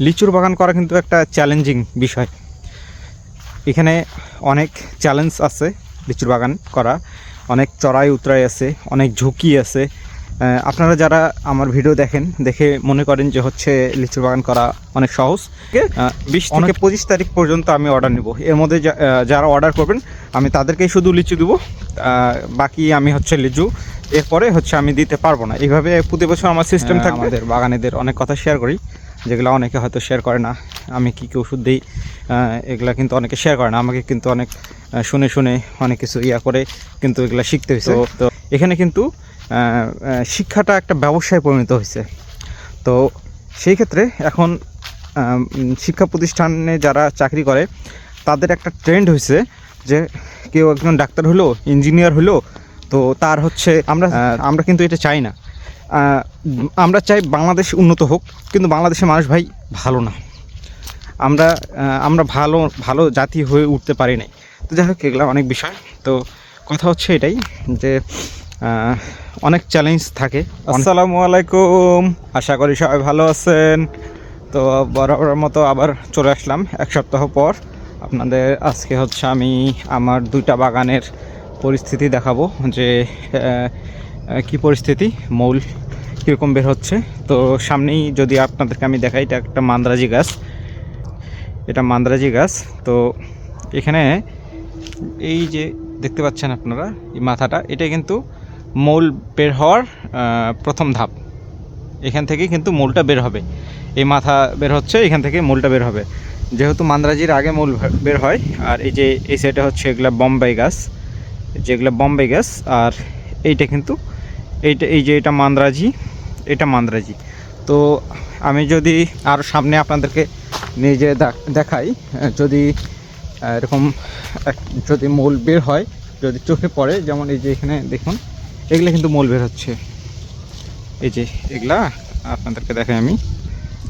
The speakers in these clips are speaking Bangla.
লিচুর বাগান করা কিন্তু একটা চ্যালেঞ্জিং বিষয়। এখানে অনেক চ্যালেঞ্জ আছে লিচুর বাগান করা। অনেক চড়াই উতরাই আছে অনেক ঝুঁকি আছে। আপনারা যারা আমার ভিডিও দেখেন দেখে মনে করেন যে হচ্ছে লিচুর বাগান করা অনেক সহজ। বিশ থেকে পঁচিশ তারিখ পর্যন্ত আমি অর্ডার নেব। এর মধ্যে যা- যারা অর্ডার করবেন আমি তাদেরকেই শুধু লিচু দেবো। বাকি আমি হচ্ছে লিচু। এরপরে হচ্ছে আমি দিতে পারব না। এইভাবে প্রতি বছর আমার সিস্টেম থাকে আমাদের বাগানেদের অনেক কথা শেয়ার করি। যেগুলো অনেকে হয়তো শেয়ার করে না আমি কী কী ওষুধ দিই এগুলা কিন্তু অনেকে শেয়ার করে না আমাকে কিন্তু অনেক শুনে শুনে অনেক কিছু ইয়া করে কিন্তু এগুলো শিখতে হয়েছে তো এখানে কিন্তু শিক্ষাটা একটা ব্যবসায় পরিণত হয়েছে তো সেই ক্ষেত্রে এখন শিক্ষা প্রতিষ্ঠানে যারা চাকরি করে তাদের একটা ট্রেন্ড হয়েছে যে কেউ একজন ডাক্তার হলো ইঞ্জিনিয়ার হলো তো তার হচ্ছে আমরা আমরা কিন্তু এটা চাই না। আমরা চাই বাংলাদেশ উন্নত হোক, কিন্তু বাংলাদেশের মানুষ ভাই ভালো না। আমরা আমরা ভালো ভালো জাতি হয়ে উঠতে পারি নাই। তো যাই হোক, এগুলো অনেক বিষয়। তো কথা হচ্ছে এটাই যে অনেক চ্যালেঞ্জ থাকে। আসসালামু আলাইকুম। আশা করি সবাই ভালো আছেন। তো বরাবরের মতো আবার চলে আসলাম এক সপ্তাহ পর। আপনাদের আজকে হচ্ছে আমি আমার দুইটা বাগানের পরিস্থিতি দেখাবো যে কি পরিস্থিতি? মৌল কীরকম বের হচ্ছে? তো সামনেই যদি আপনাদেরকে আমি দেখাই, এটা একটা মান্দ্রাজি গাছ। এটা মান্দ্রাজি গাছ। তো এখানে এই যে দেখতে পাচ্ছেন আপনারা, এই মাথাটা, এটা কিন্তু মূল বের হওয়ার প্রথম ধাপ। এখান থেকে কিন্তু মূলটা বের হবে। এই মাথা বের হচ্ছে, এখান থেকে মূলটা বের হবে। যেহেতু মান্দ্রাজির আগে মূল বের হয়, আর এই যে, এই সাইডে হচ্ছে এগুলা বম্বাই গাছ। যেগুলো বম্বাই গাছ, আর এইটা কিন্তু এইটা, এই যে এটা মান্দ্রাজি এটা মান্দ্রাজি। তো আমি যদি আরও সামনে আপনাদেরকে নিজে দেখ- দেখাই, যদি এরকম যদি মূল বের হয়, যদি চোখে পড়ে, যেমন এই যে এখানে দেখুন, এগুলো কিন্তু মূল বের হচ্ছে। এই যে এগুলা, আপনাদেরকে দেখাই আমি।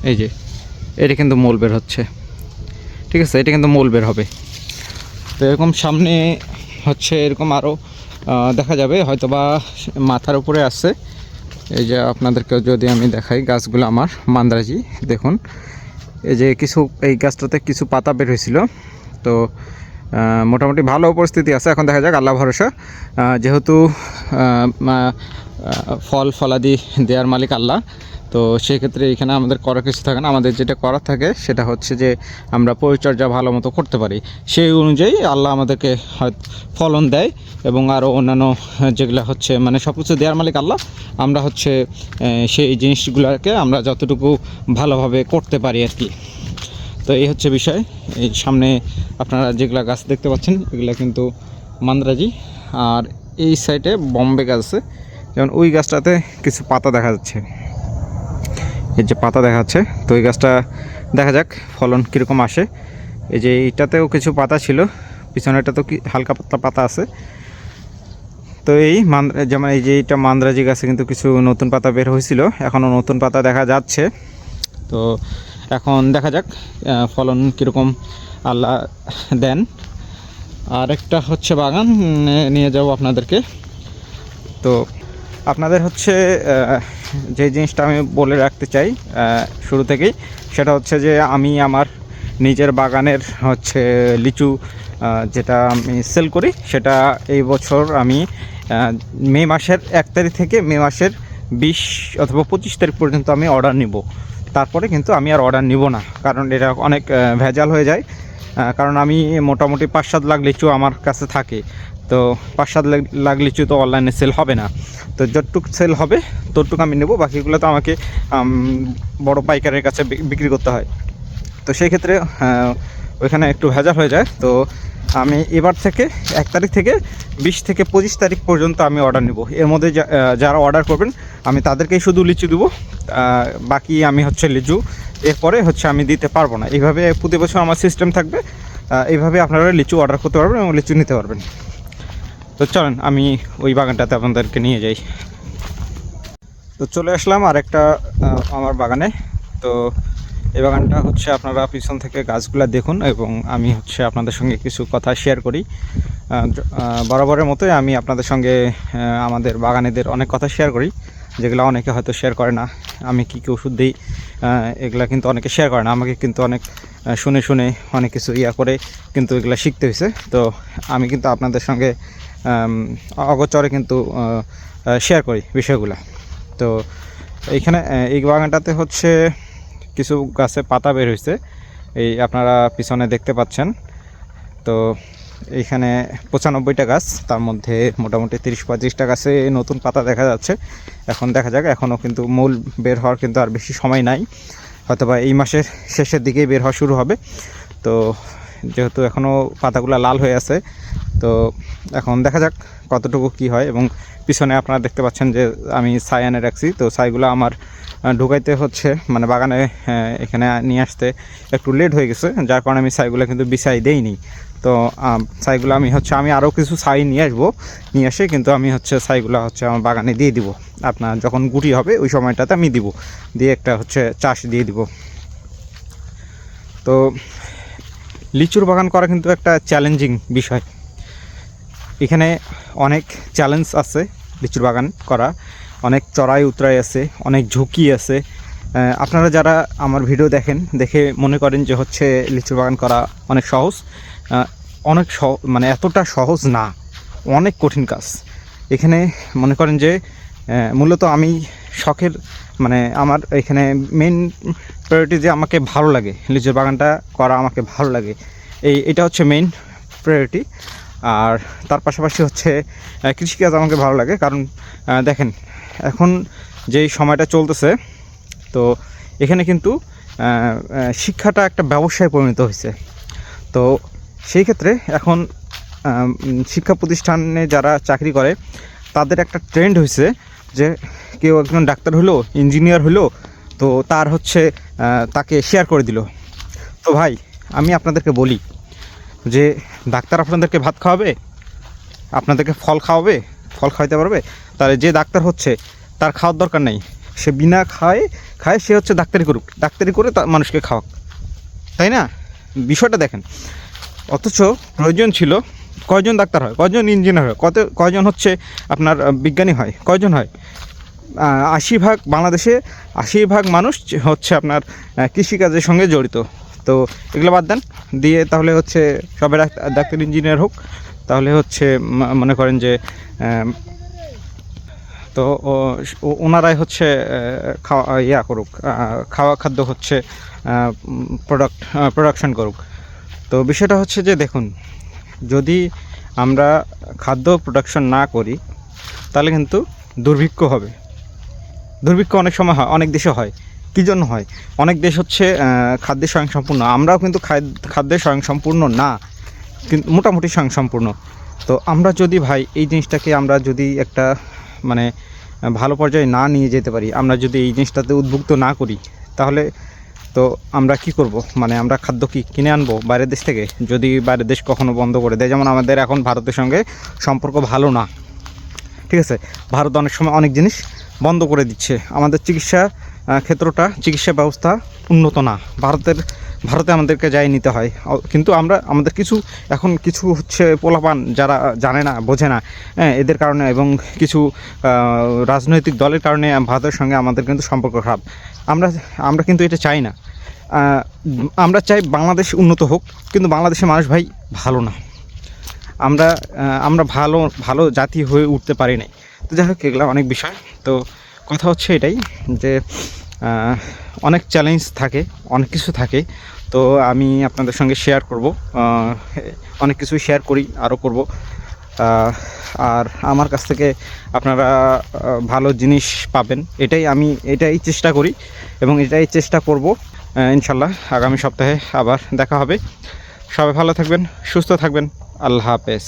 এই যে, এটা কিন্তু মূল বের হচ্ছে। ঠিক আছে, এটা কিন্তু মূল বের হবে। তো এরকম সামনে হচ্ছে, এরকম আরও দেখা যাবে, হয়তোবা মাথার উপরে আছে। এই যে আপনাদেরকে যদি আমি দেখাই, গাছগুলো আমার, মান্দ্রাজি, দেখুন। এই যে কিছু, এই গাছটাতে কিছু পাতা বের হয়েছিল। তো মোটামুটি ভালো পরিস্থিতি আছে, এখন দেখা যাক, আল্লাহ ভরসা। যেহেতু ফল ফলাদি দেওয়ার মালিক আল্লাহ, তো সেক্ষেত্রে এখানে আমাদের করার কিছু থাকে না। আমাদের যেটা করার থাকে, সেটা হচ্ছে যে আমরা পরিচর্যা ভালো মতো করতে পারি। সেই অনুযায়ী আল্লাহ আমাদেরকে ফলন দেয় এবং আরও অন্যান্য যেগুলো হচ্ছে মানে সব কিছু দেওয়ার মালিক আল্লাহ। আমরা হচ্ছে সেই জিনিসগুলোকে আমরা যতটুকু ভালোভাবে করতে পারি আর কি। তো এই হচ্ছে বিষয়। এই সামনে আপনারা যেগুলা গাছ দেখতে পাচ্ছেন, এগুলা কিন্তু মান্দ্রাজি। আর এই সাইডে বম্বে গাছ আছে। যেমন ওই গাছটাতে কিছু পাতা দেখা যাচ্ছে। এই যে পাতা দেখা যাচ্ছে। তো এই গাছটা দেখা যাক ফলন কীরকম আসে। এই যে এইটাতেও কিছু পাতা ছিল। পিছনেটা তো কি হালকা পাতলা পাতা আছে। তো এই মান্দ্রা, যেমন এই যে এইটা মান্দ্রাজি গাছে কিন্তু কিছু নতুন পাতা বের হয়েছিল। এখনও নতুন পাতা দেখা যাচ্ছে। তো এখন দেখা যাক ফলন কীরকম আল্লাহ দেন। আর একটা হচ্ছে বাগান নিয়ে যাব আপনাদেরকে। তো আপনাদের হচ্ছে যে জিনিসটা আমি বলে রাখতে চাই শুরু থেকেই, সেটা হচ্ছে যে আমি আমার নিজের বাগানের হচ্ছে লিচু যেটা আমি সেল করি, সেটা এই বছর আমি মে মাসের এক তারিখ থেকে মে মাসের বিশ অথবা পঁচিশ তারিখ পর্যন্ত আমি অর্ডার নিব। তারপরে কিন্তু আমি আর অর্ডার নিব না কারণ এটা অনেক ভেজাল হয়ে যায়। কারণ আমি মোটামুটি পাঁচ সাত লাখ লিচু আমার কাছে থাকে। তো পাঁচ সাত লাখ- লিচু তো অনলাইনে সেল হবে না। তো যতটুক সেল হবে ততটুকু আমি নেব বাকিগুলো তো আমাকে আম, বড় পাইকারের কাছে বিক্রি করতে হয়। তো সেই ক্ষেত্রে ওইখানে একটু ভেজাল হয়ে যায়। তো আমি এবার থেকে এক তারিখ থেকে বিশ থেকে পঁচিশ তারিখ পর্যন্ত আমি অর্ডার নেব। এর মধ্যে যারা অর্ডার করবেন, আমি তাদেরকেই শুধু লিচু দেবো। বাকি আমি হচ্ছে লিচু। এরপরে হচ্ছে আমি দিতে পারব না। এইভাবে প্রতি বছর আমার সিস্টেম থাকবে। এইভাবে আপনারা লিচু অর্ডার করতে পারবেন এবং লিচু নিতে পারবেন। তো চলেন, আমি ওই বাগানটাতে আপনাদেরকে নিয়ে যাই। তো চলে আসলাম আর একটা আমার বাগানে। তো এই বাগানটা হচ্ছে আপনারা পিছন থেকে গাছগুলো দেখুন এবং আমি হচ্ছে আপনাদের সঙ্গে কিছু কথা শেয়ার করি। বরাবরের মতোই আমি আপনাদের সঙ্গে আমাদের বাগানেদের অনেক কথা শেয়ার করি, যেগুলো অনেকে হয়তো শেয়ার করে না। আমি কী কী ওষুধ দিই এগুলো কিন্তু অনেকে শেয়ার করে না। আমাকে কিন্তু অনেক শুনে শুনে অনেক কিছু ইয়া করে কিন্তু এগুলো শিখতে হয়েছে তো আমি কিন্তু আপনাদের সঙ্গে অগচরে কিন্তু শেয়ার করি বিষয়গুলো। তো এইখানে এই বাগানটাতে হচ্ছে কিছু গাছে পাতা বের হয়েছে। এই আপনারা পিছনে দেখতে পাচ্ছেন। তো এইখানে পঁচানব্বইটা গাছ, তার মধ্যে মোটামুটি তিরিশ পঁয়ত্রিশটা গাছে নতুন পাতা দেখা যাচ্ছে। এখন দেখা যাক, এখনও কিন্তু মূল বের হওয়ার কিন্তু আর বেশি সময় নাই। হয়তোবা এই মাসের শেষের দিকেই বের হওয়া শুরু হবে। তো যেহেতু এখনও পাতাগুলো লাল হয়ে আছে, তো এখন দেখা যাক কতটুকু কি হয়। এবং পিছনে আপনারা দেখতে পাচ্ছেন যে আমি ছাই এনে রাখছি, তো ছাইগুলো আমার ঢুকাইতে হচ্ছে মানে বাগানে এখানে নিয়ে আসতে একটু লেট হয়ে গেছে, যার কারণে আমি ছাইগুলো কিন্তু বিছাই দেইনি। তো ছাইগুলো আমি হচ্ছে, আমি আরও কিছু ছাই নিয়ে আসব, নিয়ে এসে কিন্তু আমি হচ্ছে ছাইগুলো হচ্ছে আমার বাগানে দিয়ে দিব। আপনার যখন গুটি হবে, ওই সময়টাতে আমি দিব, দিয়ে একটা হচ্ছে চাষ দিয়ে দিব। তো লিচুর বাগান করা কিন্তু একটা চ্যালেঞ্জিং বিষয়। এখানে অনেক চ্যালেঞ্জ আছে লিচুর বাগান করা। অনেক চড়াই উতরাই আছে, অনেক ঝুঁকি আছে। আপনারা যারা আমার ভিডিও দেখেন, দেখে মনে করেন যে হচ্ছে লিচুর বাগান করা অনেক সহজ। অনেক মানে এতটা সহজ না, অনেক কঠিন কাজ। এখানে মনে করেন যে মূলত আমি শখের মানে আমার এখানে মেন প্রায়োরিটি যে আমাকে ভালো লাগে, লিচুর বাগানটা করা আমাকে ভালো লাগে, এই, এটা হচ্ছে মেইন প্রায়োরিটি আর তার পাশাপাশি হচ্ছে কৃষিকাজ আমাকে ভালো লাগে, কারণ দেখেন, এখন যেই সময়টা চলতেছে, তো এখানে কিন্তু শিক্ষাটা একটা ব্যবসায় পরিণত হয়েছে। তো সেই ক্ষেত্রে এখন শিক্ষা প্রতিষ্ঠানে যারা চাকরি করে, তাদের একটা ট্রেন্ড হয়েছে যে কেউ একজন ডাক্তার হলো ইঞ্জিনিয়ার হলো, তো তার হচ্ছে তাকে শেয়ার করে দিল। তো ভাই, আমি আপনাদেরকে বলি যে, ডাক্তার আপনাদেরকে ভাত খাওয়াবে? আপনাদেরকে ফল খাওয়াবে? ফল খাওয়াতে পারবে? তাহলে যে ডাক্তার হচ্ছে, তার খাওয়ার দরকার নেই। সে বিনা খায় খায়, সে হচ্ছে ডাক্তারি করুক। ডাক্তারি করে তা মানুষকে খাওয়াক। তাই না? বিষয়টা দেখেন। অথচ প্রয়োজন ছিল, কয়জন ডাক্তার হয়? কয়জন ইঞ্জিনিয়ার হয়? কত, কয়জন হচ্ছে আপনার বিজ্ঞানী হয়? কয়জন হয়? আশি ভাগ বাংলাদেশে আশি ভাগ মানুষ হচ্ছে আপনার কৃষিকাজের সঙ্গে জড়িত। তো এগুলো বাদ দেন। দিয়ে তাহলে হচ্ছে সবাই ডাক্তার, ইঞ্জিনিয়ার হোক। তাহলে হচ্ছে মনে করেন যে তো ওনারাই হচ্ছে খাওয়া, ইয়া করুক খাওয়া খাদ্য হচ্ছে প্রোডাক্ট প্রোডাকশন করুক। তো বিষয়টা হচ্ছে যে দেখুন, যদি আমরা খাদ্য প্রোডাকশন না করি, তাহলে কিন্তু দুর্ভিক্ষ হবে। দুর্ভিক্ষ অনেক সময় হয়, অনেক দেশে হয়। কী জন্য হয়? অনেক দেশ হচ্ছে খাদ্যে স্বয়ংসম্পূর্ণ। আমরাও কিন্তু খাদ- খাদ্যে স্বয়ংসম্পূর্ণ না, কিন্তু মোটামুটি স্বয়ংসম্পূর্ণ। তো আমরা যদি ভাই, এই জিনিসটাকে আমরা যদি একটা মানে ভালো পর্যায়ে না নিয়ে যেতে পারি, আমরা যদি এই জিনিসটাতে উদ্বুদ্ধ না করি, তাহলে তো আমরা কি করব? মানে আমরা খাদ্য কি কিনে আনব বাইরের দেশ থেকে? যদি বাইরের দেশ কখনো বন্ধ করে দেয়, যেমন আমাদের এখন ভারতের সঙ্গে সম্পর্ক ভালো না। ঠিক আছে? ভারত অনেক সময় অনেক জিনিস বন্ধ করে দিচ্ছে। আমাদের চিকিৎসা ক্ষেত্রটা, চিকিৎসা ব্যবস্থা উন্নত না। ভারতের, ভারতে আমাদেরকে যাই নিতে হয়। কিন্তু আমরা, আমাদের কিছু, এখন কিছু হচ্ছে পোলাপান যারা জানে না, বোঝে না হ্যাঁ এদের কারণে এবং কিছু রাজনৈতিক দলের কারণে ভারতের সঙ্গে আমাদের কিন্তু সম্পর্ক খারাপ। আমরা আমরা কিন্তু এটা চাই না। আমরা চাই বাংলাদেশ উন্নত হোক, কিন্তু বাংলাদেশের মানুষ ভাই ভালো না। আমরা আমরা ভালো ভালো জাতি হয়ে উঠতে পারি নাই। তো যাই হোক, এগুলো অনেক বিষয়। তো কথা হচ্ছে এটাই যে অনেক চ্যালেঞ্জ থাকে, অনেক কিছু থাকে। তো আমি আপনাদের সঙ্গে শেয়ার করব অনেক কিছু শেয়ার করি, আরও করব। আর আমার কাছ থেকে আপনারা ভালো জিনিস পাবেন। এটাই আমি, এটাই চেষ্টা করি এবং এটাই চেষ্টা করব ইনশাল্লাহ আগামী সপ্তাহে আবার দেখা হবে। সবাই ভালো থাকবেন, সুস্থ থাকবেন। আল্লাহ হাফেজ।